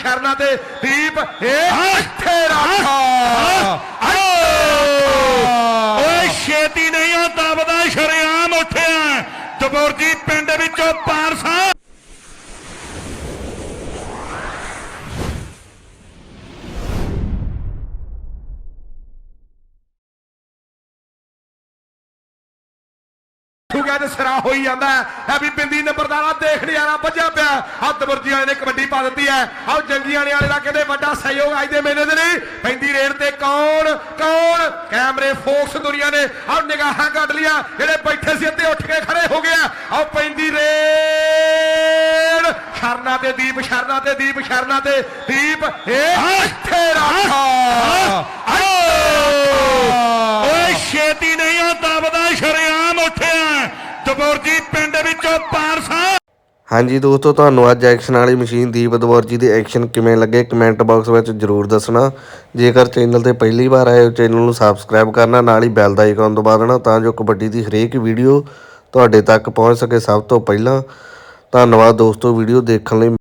ਸ਼ਰਨਾ ਤੇ ਦੀਪ ਇੱਥੇ ਰੱਖਾ। ਓਏ ਛੇਤੀ ਨਹੀਂ ਆ ਦਬਦਾ ਸ਼ਰਿਆਮ ਉੱਠਿਆ। ਦਬੋਰਜੀ ਪਿੰਡ ਵਿੱਚੋਂ ਠੁਗਾ ਤੇ ਸਿਰਾ ਹੋਈ ਜਾਂਦਾ ਹੈ। ਵੀ ਬਿੰਦੀ ਨੰਬਰਦਾਰਾ, ਦੇਖ ਨਿਆਰਾ ਵੱਜਿਆ ਪਿਆ। ਆ ਦਬਰਜੀ ਵਾਲੇ ਨੇ ਕਬੱਡੀ ਪਾ ਦਿੱਤੀ ਹੈ। ਆਹ ਜੰਗੀਆਂ ਵਾਲੇ ਦਾ ਕਹਿੰਦੇ ਵੱਡਾ ਸਹਿਯੋਗ ਅੱਜ ਦੇ ਮੇਲੇ ਦੇ ਲਈ। ਪੈਂਦੀ ਰੇਡ ਤੇ ਕੌਣ ਕੌਣ? ਕੈਮਰੇ ਫੋਕਸ ਦੁਨੀਆ ਨੇ। ਆਹ ਨਿਗਾਹਾਂ ਕੱਢ ਲਿਆ। ਜਿਹੜੇ ਬੈਠੇ ਸੀ ਅੱਧੇ ਉੱਠ ਕੇ ਖੜੇ ਹੋ ਗਏ ਆਓ ਪੈਂਦੀ ਰੇਡ। ਸ਼ਰਨਾ ਤੇ ਦੀਪ, ਸ਼ਰਨਾ ਤੇ ਦੀਪ, ਸ਼ਰਨਾ ਤੇ ਦੀਪ। ਇਹ ਇੱਥੇ ਰੱਖਾ। ਉੱਠਿਆ ਦਬੋਰਜੀ ਪਿੰਡ ਵਿੱਚੋਂ ਪਾਰਸਾ। ਹਾਂਜੀ ਦੋਸਤੋ, ਤੁਹਾਨੂੰ ਅੱਜ ਐਕਸ਼ਨ ਵਾਲੀ ਮਸ਼ੀਨ ਦੀਪ ਦਵਰ ਜੀ ਦੇ ਐਕਸ਼ਨ ਕਿਵੇਂ ਲੱਗੇ ਕਮੈਂਟ ਬਾਕਸ ਵਿੱਚ ਜਰੂਰ ਦੱਸਣਾ। ਜੇਕਰ ਚੈਨਲ ਤੇ ਪਹਿਲੀ ਵਾਰ ਆਏ ਹੋ ਚੈਨਲ ਨੂੰ ਸਬਸਕ੍ਰਾਈਬ ਕਰਨਾ, ਨਾਲ ਹੀ ਬੈਲ ਦਾ ਆਈਕਨ ਦਬਾ ਦੇਣਾ, ਤਾਂ ਜੋ ਕਬੱਡੀ ਦੀ ਹਰੇਕ ਵੀਡੀਓ ਤੁਹਾਡੇ ਤੱਕ ਪਹੁੰਚ ਸਕੇ ਸਭ ਤੋਂ ਪਹਿਲਾਂ। ਧੰਨਵਾਦ ਦੋਸਤੋ ਵੀਡੀਓ ਦੇਖਣ ਲਈ।